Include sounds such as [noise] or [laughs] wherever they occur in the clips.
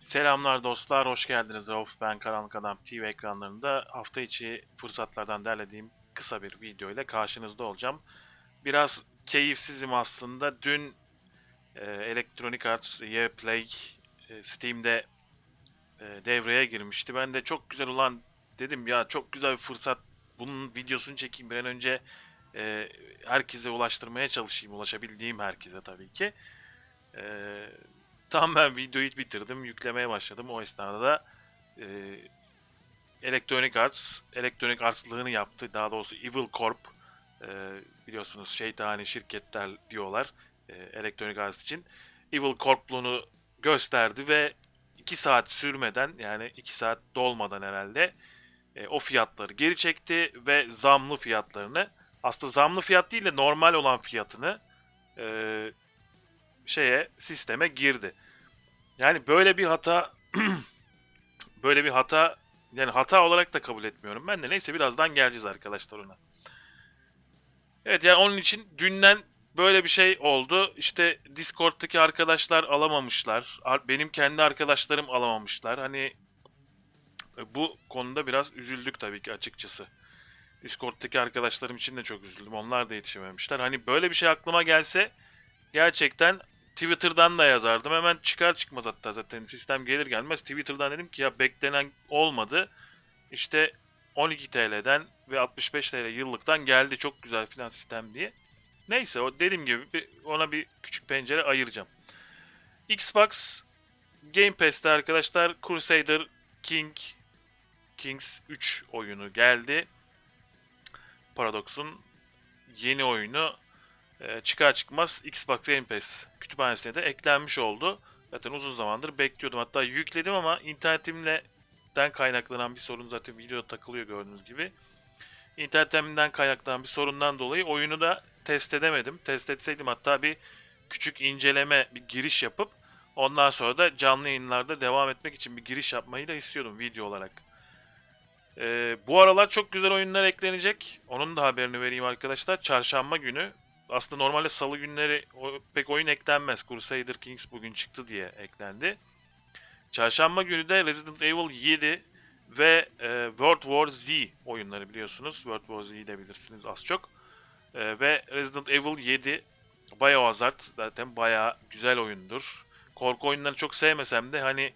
Selamlar dostlar, hoş geldiniz. Rauf ben Karanlık Adam TV ekranlarında hafta içi fırsatlardan derlediğim kısa bir video ile karşınızda olacağım. Biraz keyifsizim aslında. Dün e, Electronic Arts EA Play e, Steam'de e, devreye girmişti. Ben de çok güzel olan dedim ya çok güzel bir fırsat. Bunun videosunu çekeyim bir an önce e, herkese ulaştırmaya çalışayım. Ulaşabildiğim herkese tabii ki. E, Tam ben videoyu bitirdim, yüklemeye başladım. O esnada da e, Electronic Arts, Electronic Arts'lığını yaptı. Daha doğrusu Evil Corp, e, biliyorsunuz şeytani şirketler diyorlar e, Electronic Arts için. Evil Corp'luğunu gösterdi ve 2 saat sürmeden yani 2 saat dolmadan herhalde e, o fiyatları geri çekti ve zamlı fiyatlarını aslında zamlı fiyat değil de normal olan fiyatını e, şeye sisteme girdi. Yani böyle bir hata [clears throat] böyle bir hata yani hata olarak da kabul etmiyorum. Ben de neyse birazdan geleceğiz arkadaşlar ona. Evet yani onun için dünden böyle bir şey oldu. İşte Discord'daki arkadaşlar alamamışlar. Ar- Benim kendi arkadaşlarım alamamışlar. Hani e, bu konuda biraz üzüldük tabii ki açıkçası. Discord'daki arkadaşlarım için de çok üzüldüm. Onlar da yetişememişler. Hani böyle bir şey aklıma gelse gerçekten Twitter'dan da yazardım. Hemen çıkar çıkmaz hatta zaten sistem gelir gelmez Twitter'dan dedim ki ya beklenen olmadı. İşte 12 TL'den ve 65 TL yıllıktan geldi çok güzel filan sistem diye. Neyse o dediğim gibi ona bir küçük pencere ayıracağım. Xbox Game Pass'te arkadaşlar Crusader King Kings 3 oyunu geldi. Paradox'un yeni oyunu e, çıkar çıkmaz Xbox Game Pass kütüphanesine de eklenmiş oldu. Zaten uzun zamandır bekliyordum. Hatta yükledim ama internetimle den kaynaklanan bir sorun zaten videoda takılıyor gördüğünüz gibi. İnternetimden kaynaklanan bir sorundan dolayı oyunu da test edemedim. Test etseydim hatta bir küçük inceleme, bir giriş yapıp ondan sonra da canlı yayınlarda devam etmek için bir giriş yapmayı da istiyordum video olarak. Ee, bu aralar çok güzel oyunlar eklenecek. Onun da haberini vereyim arkadaşlar. Çarşamba günü aslında normalde salı günleri pek oyun eklenmez. Crusader Kings bugün çıktı diye eklendi. Çarşamba günü de Resident Evil 7 ve e, World War Z oyunları biliyorsunuz. World War Z'yi de bilirsiniz az çok. E, ve Resident Evil 7 Biohazard zaten bayağı güzel oyundur. Korku oyunları çok sevmesem de hani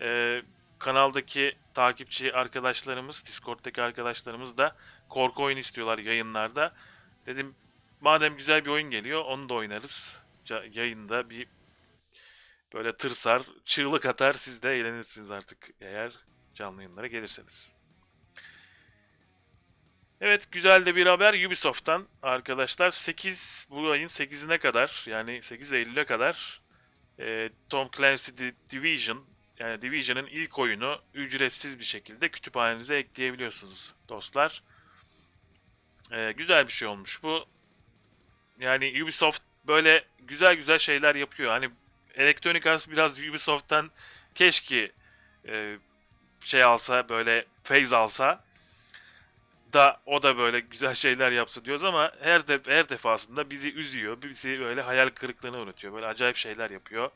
e, kanaldaki takipçi arkadaşlarımız, Discord'daki arkadaşlarımız da korku oyunu istiyorlar yayınlarda. Dedim madem güzel bir oyun geliyor onu da oynarız. Yayında bir böyle tırsar, çığlık atar siz de eğlenirsiniz artık eğer canlı yayınlara gelirseniz. Evet güzel de bir haber Ubisoft'tan arkadaşlar 8 bu ayın 8'ine kadar yani 8 Eylül'e kadar e, Tom Clancy The Division yani Division'ın ilk oyunu ücretsiz bir şekilde kütüphanenize ekleyebiliyorsunuz dostlar. E, güzel bir şey olmuş bu. Yani Ubisoft böyle güzel güzel şeyler yapıyor. Hani Electronic Arts biraz Ubisoft'tan keşke e, şey alsa böyle phase alsa da o da böyle güzel şeyler yapsa diyoruz ama her de, her defasında bizi üzüyor. Bizi böyle hayal kırıklığına uğratıyor. Böyle acayip şeyler yapıyor.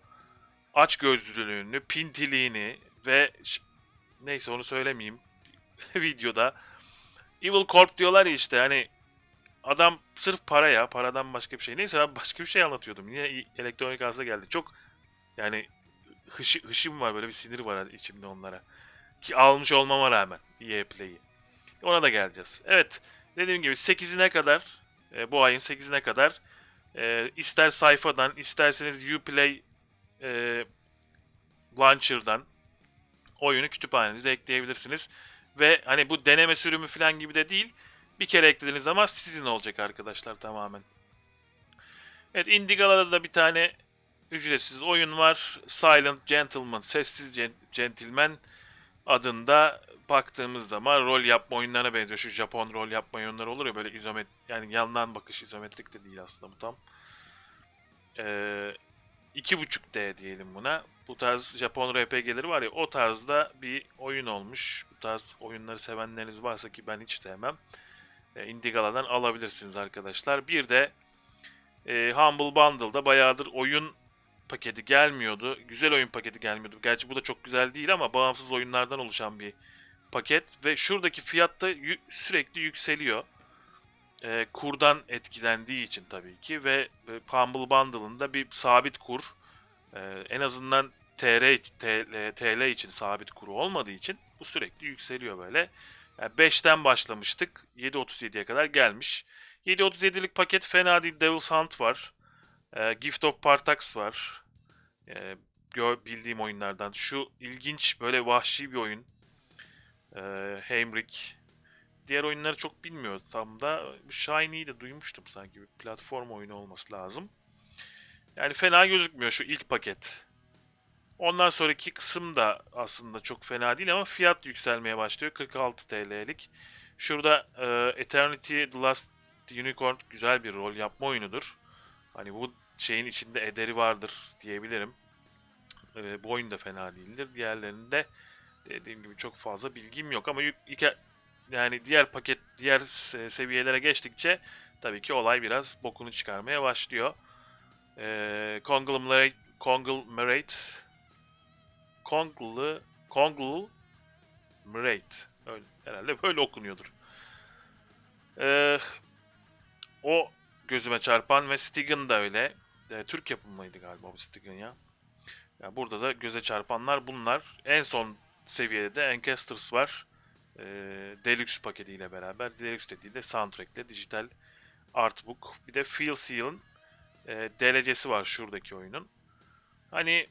Aç gözlülüğünü, pintiliğini ve neyse onu söylemeyeyim [laughs] videoda. Evil Corp diyorlar ya işte hani adam sırf para ya paradan başka bir şey. Neyse ben başka bir şey anlatıyordum. Niye elektronik arıza geldi? Çok yani hışı, hışım var böyle bir sinir var içimde onlara. Ki almış olmama rağmen EA Play'i. Ona da geleceğiz. Evet dediğim gibi 8'ine kadar e, bu ayın 8'ine kadar e, ister sayfadan isterseniz Uplay e, Launcher'dan oyunu kütüphanenize ekleyebilirsiniz. Ve hani bu deneme sürümü falan gibi de değil. Bir kere eklediniz zaman sizin olacak arkadaşlar tamamen. Evet Indigala'da da bir tane ücretsiz oyun var. Silent Gentleman, Sessiz Gen- Gentleman adında baktığımız zaman rol yapma oyunlarına benziyor. Şu Japon rol yapma oyunları olur ya böyle izomet yani yandan bakış izometrik de değil aslında bu tam. Ee, 2.5D diyelim buna. Bu tarz Japon RPG'leri var ya o tarzda bir oyun olmuş. Bu tarz oyunları sevenleriniz varsa ki ben hiç sevmem. E, alabilirsiniz arkadaşlar. Bir de e, Humble Bundle'da bayağıdır oyun paketi gelmiyordu. Güzel oyun paketi gelmiyordu. Gerçi bu da çok güzel değil ama bağımsız oyunlardan oluşan bir paket. Ve şuradaki fiyat da yü- sürekli yükseliyor. Ee, kurdan etkilendiği için tabii ki ve e, Humble Bundle'ın da bir sabit kur. Ee, en azından TR, TL, TL için sabit kuru olmadığı için bu sürekli yükseliyor böyle. Yani 5'ten başlamıştık. 7.37'ye kadar gelmiş. 7.37'lik paket fena değil. Devil's Hunt var. Ee, Gift of Partax var. Gör, bildiğim oyunlardan. Şu ilginç böyle vahşi bir oyun. Ee, Heimrich. Diğer oyunları çok bilmiyorsam da Shiny'yi de duymuştum sanki. Bir platform oyunu olması lazım. Yani fena gözükmüyor şu ilk paket. Ondan sonraki kısım da aslında çok fena değil ama fiyat yükselmeye başlıyor. 46 TL'lik. Şurada e, Eternity The Last Unicorn güzel bir rol yapma oyunudur. Hani bu şeyin içinde ederi vardır diyebilirim. E, bu oyun da fena değildir. Diğerlerinde dediğim gibi çok fazla bilgim yok ama yani diğer paket diğer se- seviyelere geçtikçe tabii ki olay biraz bokunu çıkarmaya başlıyor. E, conglomerate conglomerate Konglu Conglomerate öyle, herhalde böyle okunuyordur. Ee, o gözüme çarpan ve Stigen da öyle. Ee, Türk yapımıydı galiba bu Stigen ya. ya. Burada da göze çarpanlar bunlar. En son seviyede de Ancestors var. Ee, Deluxe paketiyle beraber. Deluxe dediği de soundtrack'le dijital artbook. Bir de Feel Seal'ın e, derecesi var şuradaki oyunun. Hani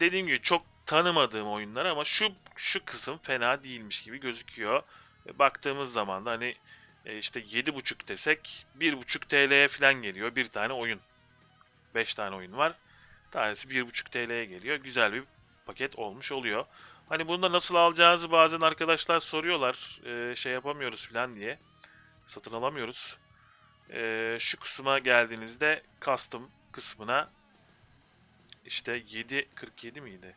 dediğim gibi çok tanımadığım oyunlar ama şu şu kısım fena değilmiş gibi gözüküyor. E, Baktığımız zaman da hani e, işte 7.5 desek 1.5 TL'ye falan geliyor bir tane oyun. 5 tane oyun var. Tanesi 1.5 TL'ye geliyor. Güzel bir paket olmuş oluyor. Hani bunu da nasıl alacağınızı bazen arkadaşlar soruyorlar. E, şey yapamıyoruz falan diye. Satın alamıyoruz. Şu kısma geldiğinizde custom kısmına işte 7.47 miydi?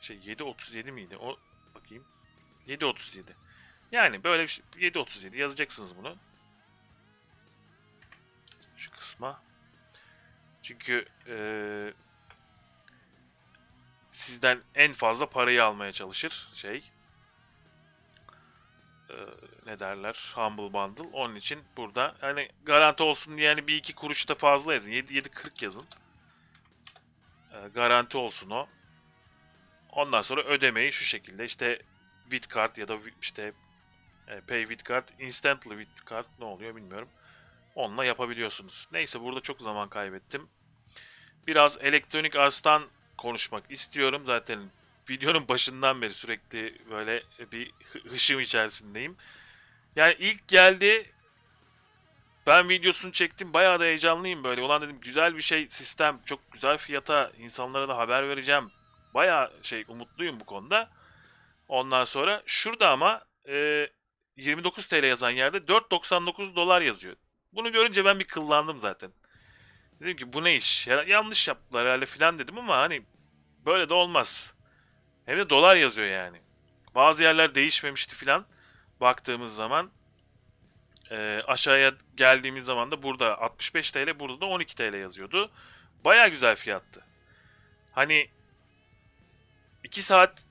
Şey 7.37 miydi? O bakayım. 7.37. Yani böyle bir şey 7.37 yazacaksınız bunu. Şu kısma. Çünkü eee, sizden en fazla parayı almaya çalışır şey. Eee, ne derler? Humble Bundle. Onun için burada hani garanti olsun diye yani bir iki kuruş da fazla yazın. 7 7 40 yazın. Eee, garanti olsun o. Ondan sonra ödemeyi şu şekilde işte with card ya da işte e, pay with card, instantly with card ne oluyor bilmiyorum. Onunla yapabiliyorsunuz. Neyse burada çok zaman kaybettim. Biraz elektronik arstan konuşmak istiyorum. Zaten videonun başından beri sürekli böyle bir hı- hışım içerisindeyim. Yani ilk geldi ben videosunu çektim. Bayağı da heyecanlıyım böyle. Ulan dedim güzel bir şey sistem. Çok güzel fiyata insanlara da haber vereceğim. Bayağı şey umutluyum bu konuda. Ondan sonra şurada ama e, 29 TL yazan yerde 4.99 dolar yazıyor. Bunu görünce ben bir kıllandım zaten. Dedim ki bu ne iş? Ya- yanlış yaptılar herhalde filan dedim ama hani böyle de olmaz. Hem de dolar yazıyor yani. Bazı yerler değişmemişti filan. Baktığımız zaman e, aşağıya geldiğimiz zaman da burada 65 TL burada da 12 TL yazıyordu. Baya güzel fiyattı. Hani 2 saat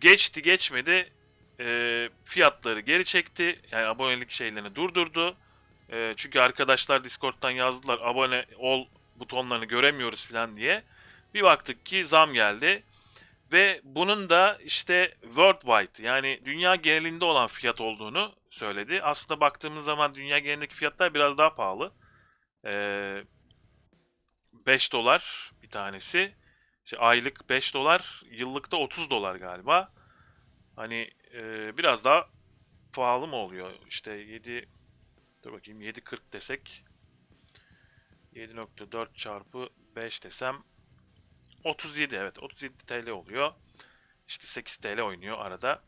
geçti geçmedi e, fiyatları geri çekti. Yani abonelik şeylerini durdurdu. E, çünkü arkadaşlar Discord'dan yazdılar abone ol butonlarını göremiyoruz falan diye. Bir baktık ki zam geldi. Ve bunun da işte worldwide yani dünya genelinde olan fiyat olduğunu söyledi. Aslında baktığımız zaman dünya genelindeki fiyatlar biraz daha pahalı. Ee, 5 dolar bir tanesi. İşte aylık 5 dolar, yıllıkta 30 dolar galiba. Hani e, biraz daha pahalı mı oluyor? İşte 7 dur bakayım 7.40 desek 7.4 çarpı 5 desem 37 evet 37 TL oluyor. İşte 8 TL oynuyor arada.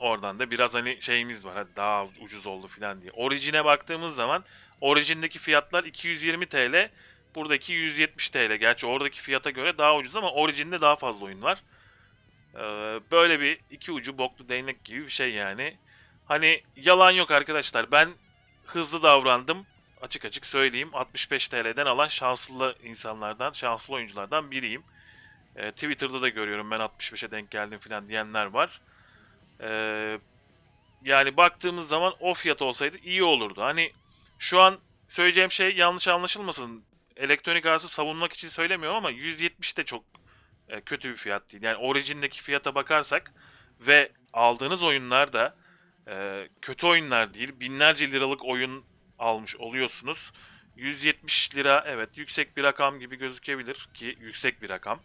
Oradan da biraz hani şeyimiz var. Hadi daha ucuz oldu falan diye. Origin'e baktığımız zaman Origin'deki fiyatlar 220 TL. Buradaki 170 TL. Gerçi oradaki fiyata göre daha ucuz ama Origin'de daha fazla oyun var. Ee, böyle bir iki ucu boklu değnek gibi bir şey yani. Hani yalan yok arkadaşlar. Ben hızlı davrandım. Açık açık söyleyeyim 65 TL'den alan şanslı insanlardan, şanslı oyunculardan biriyim. E, Twitter'da da görüyorum ben 65'e denk geldim falan diyenler var. E, yani baktığımız zaman o fiyat olsaydı iyi olurdu. Hani şu an söyleyeceğim şey yanlış anlaşılmasın. Elektronik arası savunmak için söylemiyorum ama 170 de çok e, kötü bir fiyat değil. Yani orijindeki fiyata bakarsak ve aldığınız oyunlar da e, kötü oyunlar değil. Binlerce liralık oyun almış oluyorsunuz. 170 lira evet yüksek bir rakam gibi gözükebilir ki yüksek bir rakam.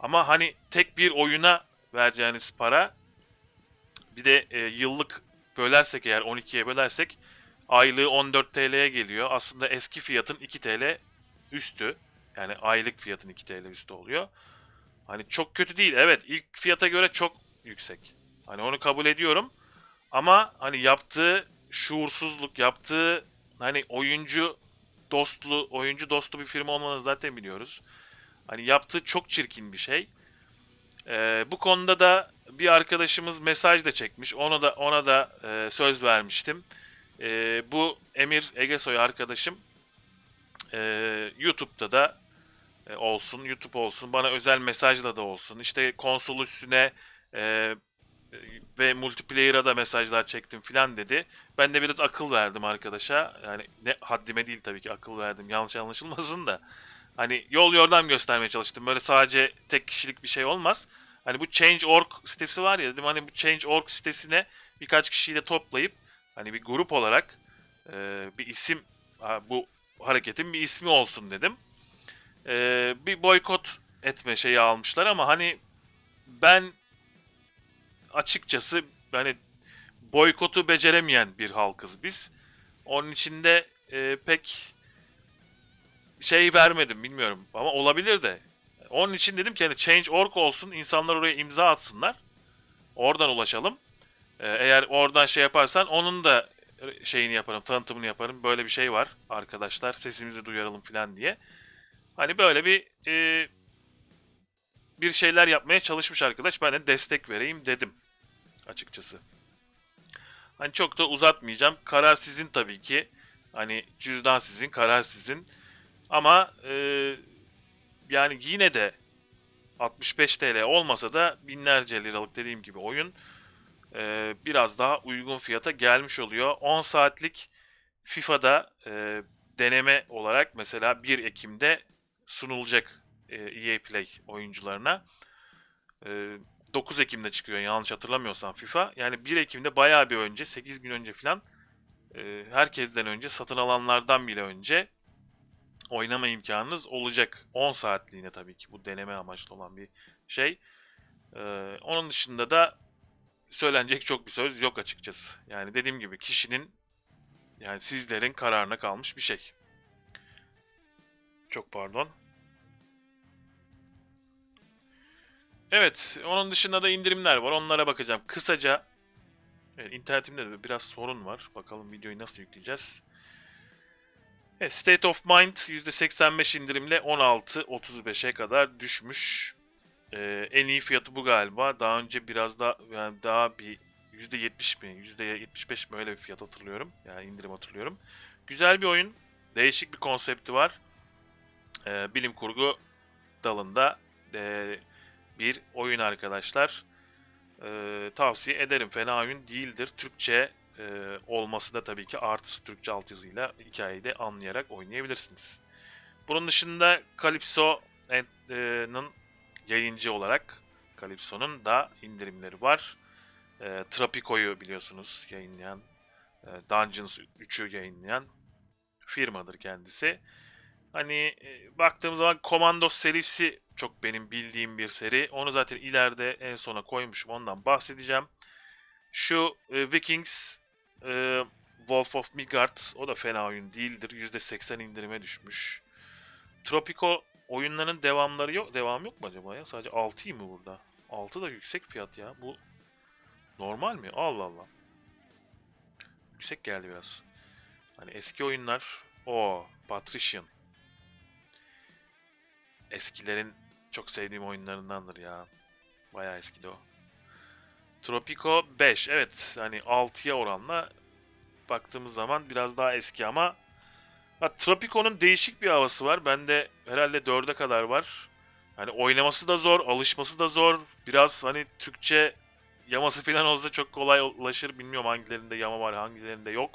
Ama hani tek bir oyuna vereceğiniz para bir de e, yıllık bölersek eğer 12'ye bölersek aylığı 14 TL'ye geliyor. Aslında eski fiyatın 2 TL üstü. Yani aylık fiyatın 2 TL üstü oluyor. Hani çok kötü değil. Evet ilk fiyata göre çok yüksek. Hani onu kabul ediyorum. Ama hani yaptığı şuursuzluk, yaptığı hani oyuncu dostlu, oyuncu dostu bir firma olmanızı zaten biliyoruz. Hani yaptığı çok çirkin bir şey. Ee, bu konuda da bir arkadaşımız mesaj da çekmiş. Ona da ona da e, söz vermiştim. E, bu Emir Egesoy arkadaşım e, YouTube'da da e, olsun, YouTube olsun, bana özel mesajla da olsun. İşte konsol üstüne e, ve multiplayer'a da mesajlar çektim filan dedi. Ben de biraz akıl verdim arkadaşa. Yani ne haddime değil tabii ki akıl verdim. Yanlış anlaşılmasın da. Hani yol yordam göstermeye çalıştım. Böyle sadece tek kişilik bir şey olmaz. Hani bu Change.org sitesi var ya dedim hani bu Change.org sitesine birkaç kişiyi de toplayıp hani bir grup olarak e, bir isim bu hareketin bir ismi olsun dedim. E, bir boykot etme şeyi almışlar ama hani ben açıkçası hani boykotu beceremeyen bir halkız biz. Onun için de e, pek şey vermedim bilmiyorum ama olabilir de. Onun için dedim ki hani Change.org olsun insanlar oraya imza atsınlar. Oradan ulaşalım. Ee, eğer oradan şey yaparsan onun da şeyini yaparım, tanıtımını yaparım. Böyle bir şey var arkadaşlar sesimizi duyaralım falan diye. Hani böyle bir e, bir şeyler yapmaya çalışmış arkadaş. Ben de destek vereyim dedim açıkçası. Hani çok da uzatmayacağım. Karar sizin tabii ki. Hani cüzdan sizin, karar sizin. Ama e, yani yine de 65 TL olmasa da binlerce liralık dediğim gibi oyun e, biraz daha uygun fiyata gelmiş oluyor. 10 saatlik FIFA'da e, deneme olarak mesela 1 Ekim'de sunulacak EA Play oyuncularına. E, 9 Ekim'de çıkıyor yanlış hatırlamıyorsam FIFA. Yani 1 Ekim'de bayağı bir önce 8 gün önce falan e, herkesten önce satın alanlardan bile önce oynama imkanınız olacak. 10 saatliğine tabii ki bu deneme amaçlı olan bir şey. Onun dışında da söylenecek çok bir söz yok açıkçası. Yani dediğim gibi kişinin yani sizlerin kararına kalmış bir şey. Çok pardon. Evet, onun dışında da indirimler var. Onlara bakacağım. Kısaca evet, internetimde de biraz sorun var. Bakalım videoyu nasıl yükleyeceğiz. Evet, State of Mind %85 indirimle 16.35'e kadar düşmüş. Ee, en iyi fiyatı bu galiba. Daha önce biraz daha yani daha bir %70 mi, %75 mi öyle bir fiyat hatırlıyorum. Yani indirim hatırlıyorum. Güzel bir oyun. Değişik bir konsepti var. Ee, bilim kurgu dalında e, bir oyun arkadaşlar. Ee, tavsiye ederim. Fena oyun değildir. Türkçe e, olması da tabii ki artısı Türkçe altyazıyla hikayeyi de anlayarak oynayabilirsiniz. Bunun dışında Calypso'nun yayıncı olarak Calypso'nun da indirimleri var. E, Trapico'yu biliyorsunuz yayınlayan, e, Dungeons 3'ü yayınlayan firmadır kendisi. Hani e, baktığım zaman Commandos serisi çok benim bildiğim bir seri. Onu zaten ileride en sona koymuşum. Ondan bahsedeceğim. Şu e, Vikings e, Wolf of Midgard o da fena oyun değildir. %80 indirime düşmüş. Tropico oyunların devamları yok. Devam yok mu acaba ya? Sadece 6 mı burada? 6 da yüksek fiyat ya. Bu normal mi? Allah Allah. Yüksek geldi biraz. Hani eski oyunlar. o Patrician. Eskilerin çok sevdiğim oyunlarındandır ya. Bayağı eskidi o. Tropico 5. Evet hani 6'ya oranla baktığımız zaman biraz daha eski ama Ha, Tropico'nun değişik bir havası var. Bende herhalde 4'e kadar var. Hani oynaması da zor, alışması da zor. Biraz hani Türkçe yaması falan olsa çok kolay ulaşır. Bilmiyorum hangilerinde yama var, hangilerinde yok.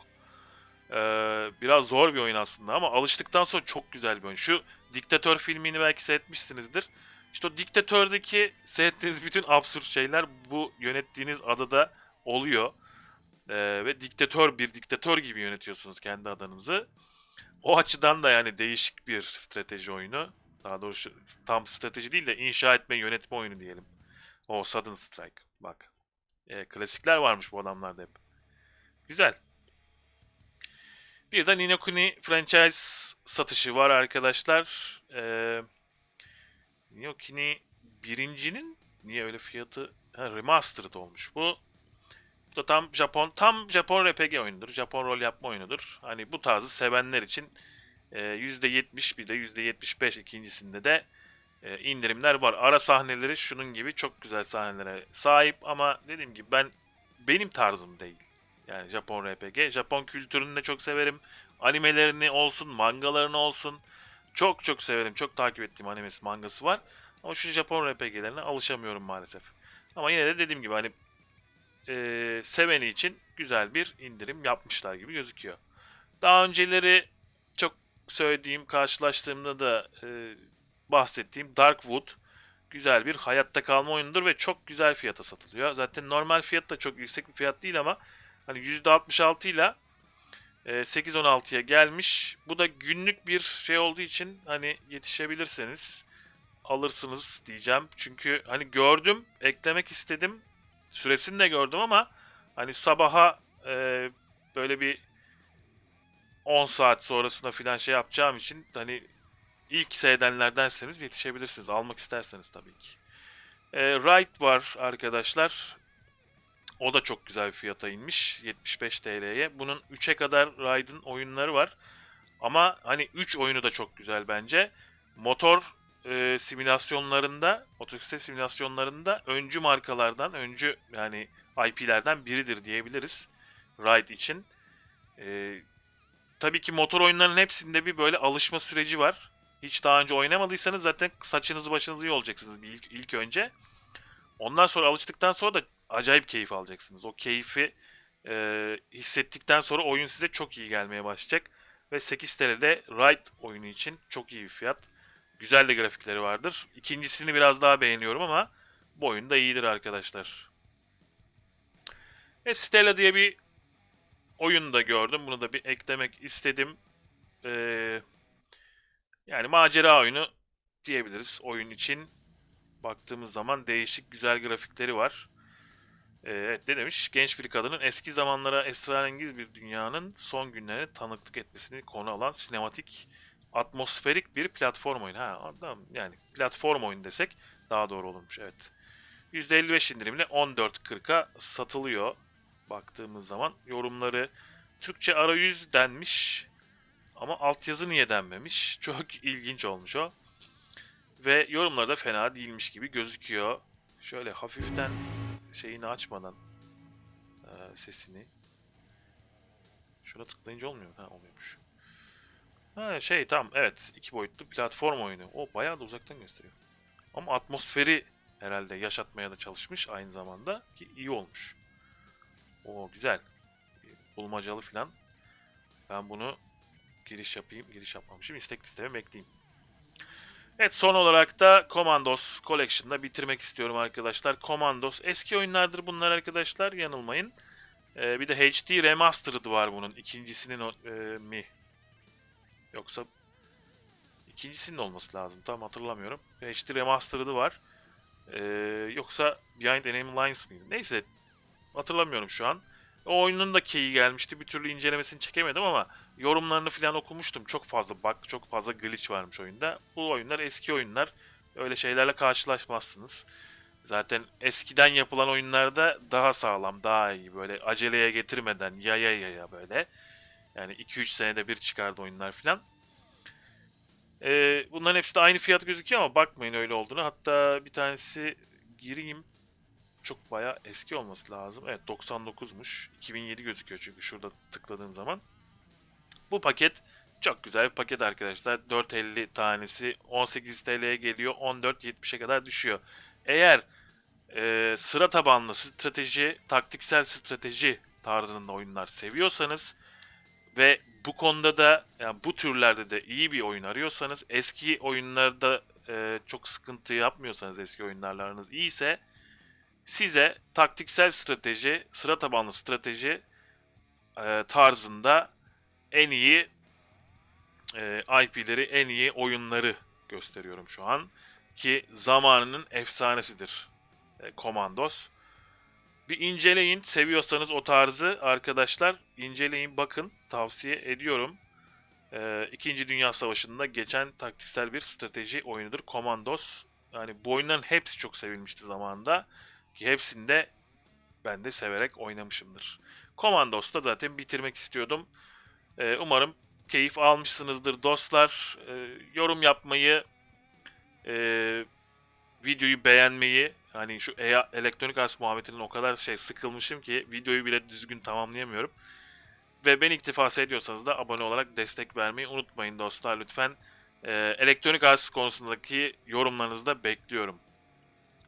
Ee, biraz zor bir oyun aslında ama alıştıktan sonra çok güzel bir oyun. Şu Diktatör filmini belki seyretmişsinizdir. İşte o Diktatör'deki seyrettiğiniz bütün absürt şeyler bu yönettiğiniz adada oluyor. Ee, ve diktatör bir diktatör gibi yönetiyorsunuz kendi adanızı. O açıdan da yani değişik bir strateji oyunu. Daha doğrusu tam strateji değil de inşa etme yönetme oyunu diyelim. O Sudden Strike. Bak. Ee, klasikler varmış bu adamlarda hep. Güzel. Bir de Ni no Kuni franchise satışı var arkadaşlar. Ee, Ni no Kuni birincinin niye öyle fiyatı ha, remastered olmuş bu. Bu da tam Japon tam Japon RPG oyunudur. Japon rol yapma oyunudur. Hani bu tarzı sevenler için e, %70 bir de %75 ikincisinde de e, indirimler var. Ara sahneleri şunun gibi çok güzel sahnelere sahip ama dediğim gibi ben benim tarzım değil. Yani Japon RPG. Japon kültürünü de çok severim. Animelerini olsun, mangalarını olsun. Çok çok severim. Çok takip ettiğim animesi, mangası var. Ama şu Japon RPG'lerine alışamıyorum maalesef. Ama yine de dediğim gibi hani e, seveni için güzel bir indirim yapmışlar gibi gözüküyor. Daha önceleri çok söylediğim, karşılaştığımda da e, bahsettiğim Darkwood güzel bir hayatta kalma oyunudur ve çok güzel fiyata satılıyor. Zaten normal fiyat da çok yüksek bir fiyat değil ama hani %66 ile e, 8-16'ya gelmiş. Bu da günlük bir şey olduğu için hani yetişebilirseniz alırsınız diyeceğim. Çünkü hani gördüm, eklemek istedim. Süresini de gördüm ama hani sabaha e, böyle bir 10 saat sonrasında filan şey yapacağım için hani ilk seyredenlerdenseniz yetişebilirsiniz. Almak isterseniz tabii ki. E, Ride var arkadaşlar. O da çok güzel bir fiyata inmiş. 75 TL'ye. Bunun 3'e kadar Ride'ın oyunları var. Ama hani 3 oyunu da çok güzel bence. Motor e, simülasyonlarında, motosiklet simülasyonlarında öncü markalardan, öncü yani IP'lerden biridir diyebiliriz. Ride için. E, tabii ki motor oyunlarının hepsinde bir böyle alışma süreci var. Hiç daha önce oynamadıysanız zaten saçınızı başınızı yolacaksınız bir ilk, ilk önce. Ondan sonra alıştıktan sonra da acayip keyif alacaksınız. O keyfi e, hissettikten sonra oyun size çok iyi gelmeye başlayacak. Ve 8 TL'de Ride oyunu için çok iyi bir fiyat. Güzel de grafikleri vardır. İkincisini biraz daha beğeniyorum ama bu oyun da iyidir arkadaşlar. Evet Stella diye bir oyun da gördüm. Bunu da bir eklemek istedim. Ee, yani macera oyunu diyebiliriz oyun için. Baktığımız zaman değişik güzel grafikleri var. Ee, evet ne demiş? Genç bir kadının eski zamanlara esrarengiz bir dünyanın son günlerine tanıklık etmesini konu alan sinematik atmosferik bir platform oyunu. Ha, adam yani platform oyun desek daha doğru olurmuş. Evet. %55 indirimle 14.40'a satılıyor. Baktığımız zaman yorumları Türkçe arayüz denmiş ama altyazı niye denmemiş? [laughs] Çok ilginç olmuş o. Ve yorumları da fena değilmiş gibi gözüküyor. Şöyle hafiften şeyini açmadan e, sesini. Şuna tıklayınca olmuyor. Ha oluyormuş. Ha şey tamam evet iki boyutlu platform oyunu. O bayağı da uzaktan gösteriyor. Ama atmosferi herhalde yaşatmaya da çalışmış aynı zamanda ki iyi olmuş. O güzel. Bulmacalı filan. Ben bunu giriş yapayım. Giriş yapmamışım. İstek listeme ekleyeyim. Evet son olarak da Commandos Collection'da bitirmek istiyorum arkadaşlar. Commandos eski oyunlardır bunlar arkadaşlar yanılmayın. Ee, bir de HD Remastered var bunun. ikincisinin e, mi? Yoksa ikincisinin olması lazım. Tam hatırlamıyorum. HD Remastered'ı var. Ee, yoksa Behind Enemy Lines mıydı? Neyse hatırlamıyorum şu an. O oyunun da key'i gelmişti. Bir türlü incelemesini çekemedim ama yorumlarını falan okumuştum. Çok fazla bug, çok fazla glitch varmış oyunda. Bu oyunlar eski oyunlar. Öyle şeylerle karşılaşmazsınız. Zaten eskiden yapılan oyunlarda daha sağlam, daha iyi. Böyle aceleye getirmeden yaya yaya böyle. Yani 2-3 senede bir çıkardı oyunlar falan. Ee, bunların hepsi de aynı fiyat gözüküyor ama bakmayın öyle olduğunu. Hatta bir tanesi gireyim. Çok bayağı eski olması lazım. Evet 99'muş. 2007 gözüküyor çünkü şurada tıkladığım zaman. Bu paket Çok güzel bir paket arkadaşlar. 4.50 tanesi 18 TL'ye geliyor. 14.70'e kadar düşüyor. Eğer e, sıra tabanlı strateji, taktiksel strateji tarzında oyunlar seviyorsanız ve bu konuda da yani bu türlerde de iyi bir oyun arıyorsanız eski oyunlarda e, çok sıkıntı yapmıyorsanız eski oyunlarlarınız iyiyse size taktiksel strateji, sıra tabanlı strateji e, tarzında en iyi e, IP'leri, en iyi oyunları gösteriyorum şu an. Ki zamanının efsanesidir e, Commandos. Bir inceleyin. Seviyorsanız o tarzı arkadaşlar inceleyin bakın. Tavsiye ediyorum. E, İkinci Dünya Savaşı'nda geçen taktiksel bir strateji oyunudur. Commandos. Yani bu oyunların hepsi çok sevilmişti zamanında. Ki hepsinde ben de severek oynamışımdır. Commandos'ta zaten bitirmek istiyordum. E, umarım keyif almışsınızdır dostlar. E, yorum yapmayı, e, videoyu beğenmeyi, hani şu e elektronik arts muhabbetinden o kadar şey sıkılmışım ki videoyu bile düzgün tamamlayamıyorum. Ve beni iktifas ediyorsanız da abone olarak destek vermeyi unutmayın dostlar lütfen. E, elektronik arts konusundaki yorumlarınızı da bekliyorum.